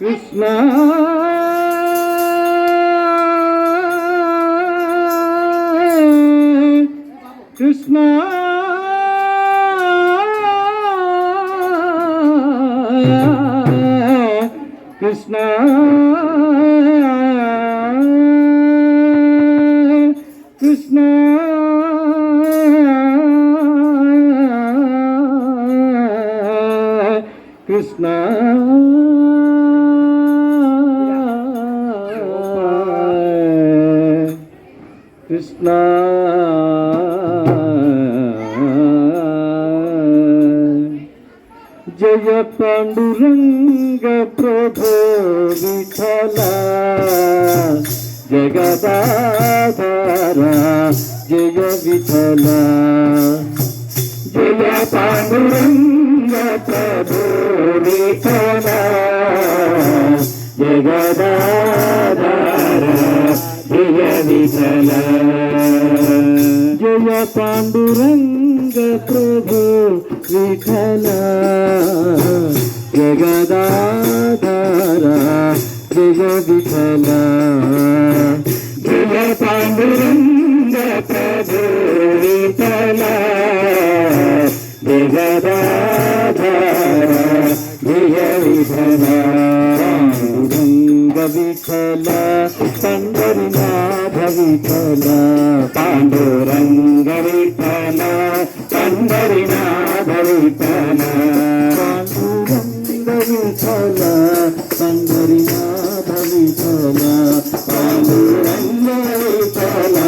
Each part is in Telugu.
కృష్ణ కృష్ణ కృష్ణ కృష్ణ కృష్ణ కృష్ణ. జయ పాండురంగ ప్రభో విఠల. జగదాధార జయ విఠల. జయ పాండురంగ ప్రభో విఠల. జగదా విఠల జయ పాండురంగ ప్రభు విఠల జగదాధార జయ విఠల జయ పాండురంగ ప్రభు విఠల జగదాధార జయ విఠల పాండురంగ విఠల పండరినాథ విఠల పాండురంగ విఠల పండరినాథ విఠల పాండురంగ విఠల పండరినాథ విఠల పాండురంగ విఠల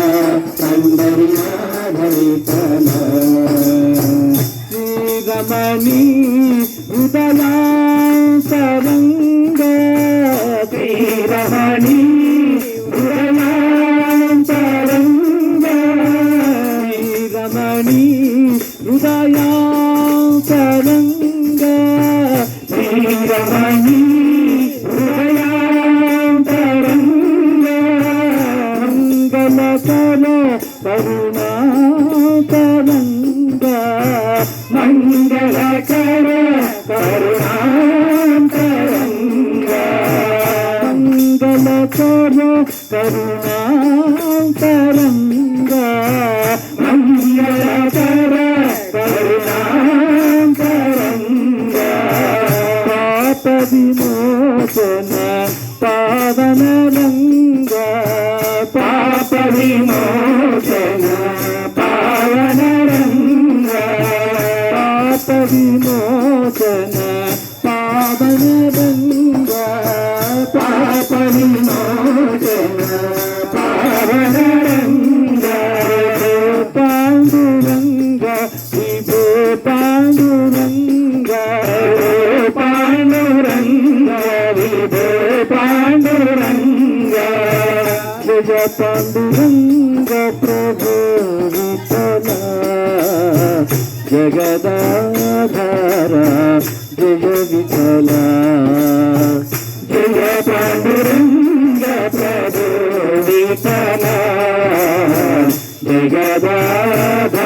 పండరినాథ విఠల శ్రీ రమణీ మంగళ కరుణాతరంగ మంగళకర కరుణాంతరంగ మంగళకర పాప దేవ పాండురంగ ప్రభోతన జగదాధార జయ విఠల జయ పాండురంగ ప్రభోతన జగదాధార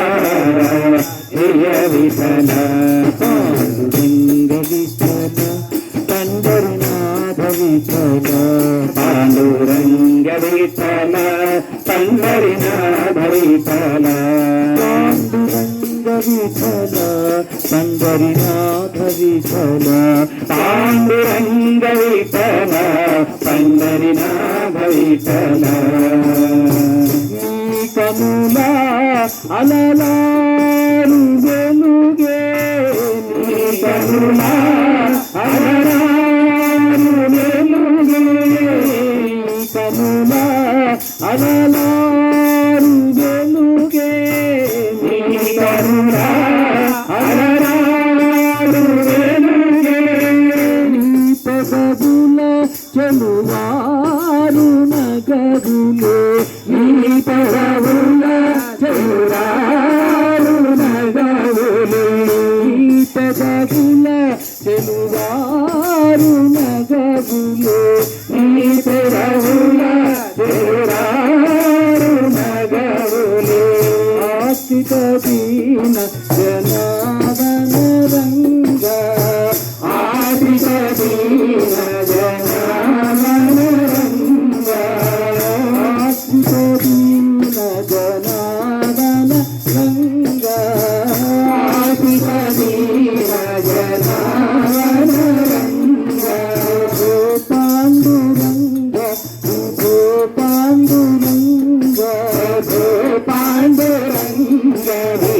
జయ విఠల పాండురంగ విఠల పండరినాథ విఠల పాండురంగ విఠల పండరినాథ విఠల పాండురంగ విఠల పండరినాథ విఠల పాండురంగ విఠల పండరినాథ విఠల కనుల నీ తెలువారు చెలువారు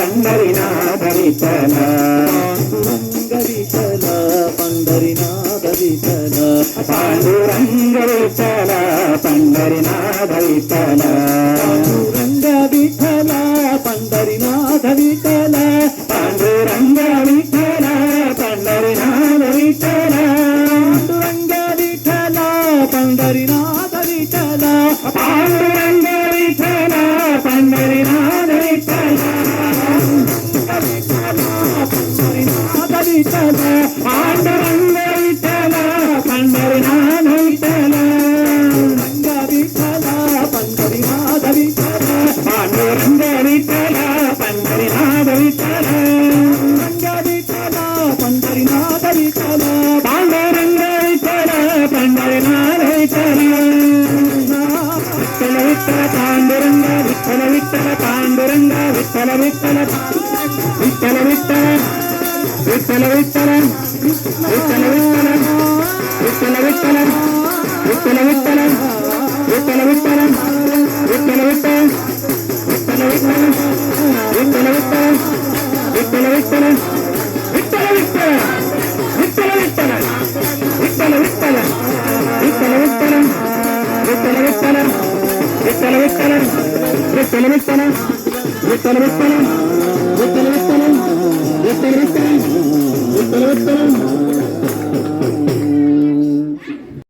పండరినాథ విఠల పాండురంగ విఠల పండరినాథ విఠల పాండురంగ విఠల పండరినాథ విఠల పాండురంగ పండరినాథ విఠల పాండురంగ విఠల పండరినాథ విఠల రంగ విఠల పండరినాథ విఠల పాండురంగ విఠల పండరినాథ విఠల విఠల విఠల పాండురంగ విఠల విఠల పాండురంగ విఠల విఠల విఠల విఠల విఠల